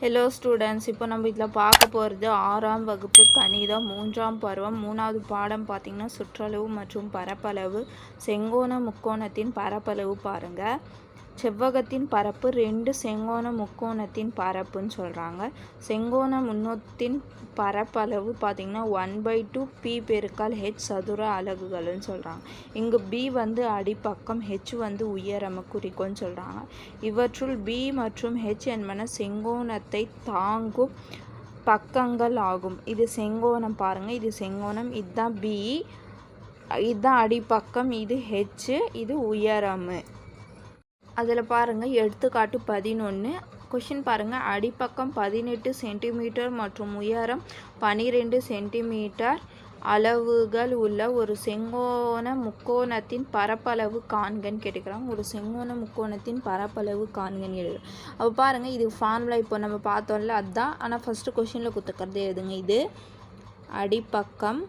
Hello students இப்போ நம்ம இதில் பார்க்க போகிறது ஆறாம் வகுப்பு கணிதம் மூன்றாம் பருவம் மூணாவது பாடம் பார்த்திங்கன்னா சுற்றளவு மற்றும் பரப்பளவு. செங்கோண முக்கோணத்தின் பரப்பளவு பாருங்கள் செவ்வகத்தின் பரப்பு ரெண்டு செங்கோண முக்கோணத்தின் பரப்புன்னு சொல்கிறாங்க செங்கோண முன்னோத்தின் பரப்பளவு பார்த்திங்கன்னா ஒன் பை டூ பி பெருக்கால் ஹெச் சதுர அலகுகள்னு சொல்கிறாங்க இங்கு பி வந்து அடிப்பக்கம் ஹெச் வந்து உயரம குறிக்கோன்னு சொல்கிறாங்க இவற்றுள் பி மற்றும் ஹெச் என்பன செங்கோணத்தை தாங்கும் பக்கங்கள் ஆகும். இது செங்கோணம் பாருங்கள் இது செங்கோணம் இதுதான் பி இதுதான் அடிப்பக்கம் இது ஹெச் இது உயரமு. அதில் பாருங்கள் எடுத்துக்காட்டு பதினொன்று கொஷின் பாருங்கள் அடிப்பக்கம் பதினெட்டு சென்டிமீட்டர் மற்றும் உயரம் பனிரெண்டு சென்டிமீட்டர். அளவுகள் உள்ள ஒரு செங்கோண முக்கோணத்தின் பரப்பளவு காண்கன்னு கேட்டுக்கிறாங்க ஒரு செங்கோண முக்கோணத்தின் பரப்பளவு காண்கன்னு கேட்டுக்கிறோம் அப்போ பாருங்கள் இது ஃபார்முலா இப்போ நம்ம பார்த்தோம்ல அதுதான் ஆனால் ஃபஸ்ட்டு கொஷினில் கொடுத்துக்கிறது எதுங்க இது? அடிப்பக்கம்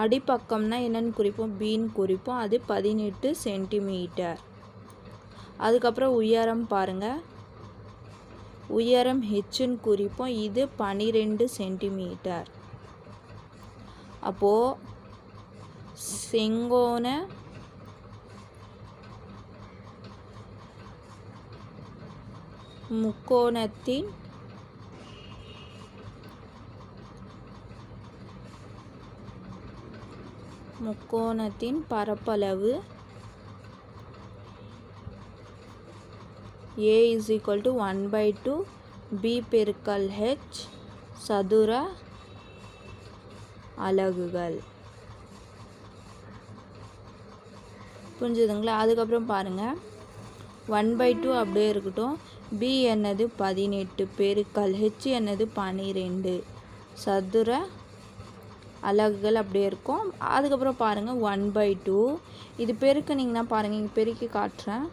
அடிப்பக்கம்னா என்னென்னு குறிப்போம் பீன் குறிப்போம். அது பதினெட்டு சென்டிமீட்டர். அதுக்கப்புறம் உயரம் பாருங்கள் உயரம் ஹெச்சுன்னு குறிப்போம். இது பனிரெண்டு சென்டிமீட்டர். அப்போது செங்கோண முக்கோணத்தின் முக்கோணத்தின் பரப்பளவு. A is equal to one by two B பெருக்கல் ஹெச் சதுர அலகுகள். புரிஞ்சுதுங்களா? அதுக்கப்புறம் பாருங்கள் ஒன் பை டூ அப்படியே இருக்கட்டும். பி என்னது? பதினெட்டு. பெருக்கல் ஹெச் என்னது? பன்னிரெண்டு சதுர அலகுகள் அப்படியே இருக்கும். அதுக்கப்புறம் பாருங்கள் ஒன் பை டூ இது பெருக்குனிங்கன்னா பாருங்கள் இங்கே பெருக்கி காட்டுறேன்.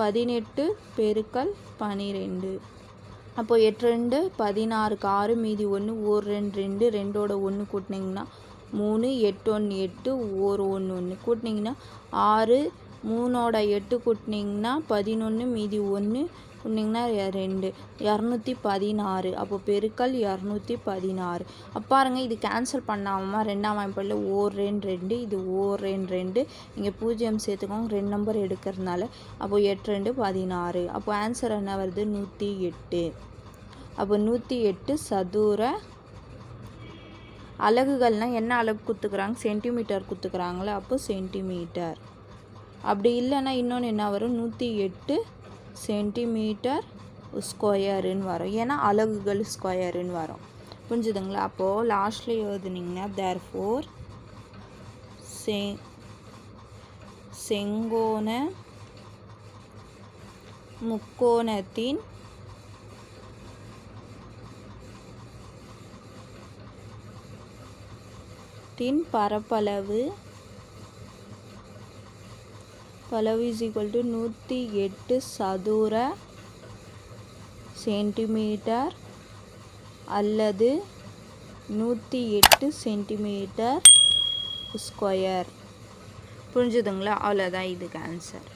பதினெட்டு பெருக்கல் பனிரெண்டு. அப்போது எட்டு ரெண்டு பதினாறுக்கு ஆறு மீதி ஒன்று ஒரு ரெண்டு ரெண்டு ரெண்டோட ஒன்று கூட்டினீங்கன்னா மூணு எட்டு ஒன்று எட்டு ஒரு ஒன்று ஒன்று கூட்டினீங்கன்னா ஆறு மூணோட எட்டு குட்டினிங்கன்னா பதினொன்று மீதி ஒன்று சொன்னிங்கன்னா ரெண்டு. இரநூத்தி பதினாறு. அப்போ பெருக்கல் இரநூத்தி பதினாறு. பாருங்க பாருங்கள் இது கேன்சல் பண்ணாமல் ரெண்டாம் வாய்ப்பில் ஓர் ரெண்டு ரெண்டு இது ஓர் ரெண்டு. ரெண்டு இங்கே பூஜ்ஜியம் சேர்த்துக்கோங்க ரெண்டு நம்பர் எடுக்கிறதுனால. அப்போது எட்டு ரெண்டு பதினாறு. அப்போ ஆன்சர் என்ன வருது? நூற்றி எட்டு. அப்போ நூற்றி எட்டு சதுர அலகுகள்னால் என்ன அலகு குத்துக்கிறாங்க? சென்டிமீட்டர் குத்துக்கிறாங்களே அப்போ சென்டிமீட்டர் அப்படி இல்லைன்னா இன்னொன்று என்ன வரும்? நூற்றி எட்டு சென்டிமீட்டர் ஸ்கொயருன்னு வரும். ஏன்னா அலகுகள் ஸ்கொயருன்னு வரும். புரிஞ்சுதுங்களா? அப்போது லாஸ்ட்டில் எழுதுனீங்கன்னா தேர் ஃபோர் செ செங்கோண முக்கோணத்தின் தின் பரப்பளவு பளவு இஸ் ஈக்குவல் டு நூற்றி எட்டு சதுர சென்டிமீட்டர் அல்லது நூற்றி எட்டு சென்டிமீட்டர் ஸ்கொயர் புரிஞ்சுதுங்களா? அவ்வளோதான் இதுக்கு ஆன்சர்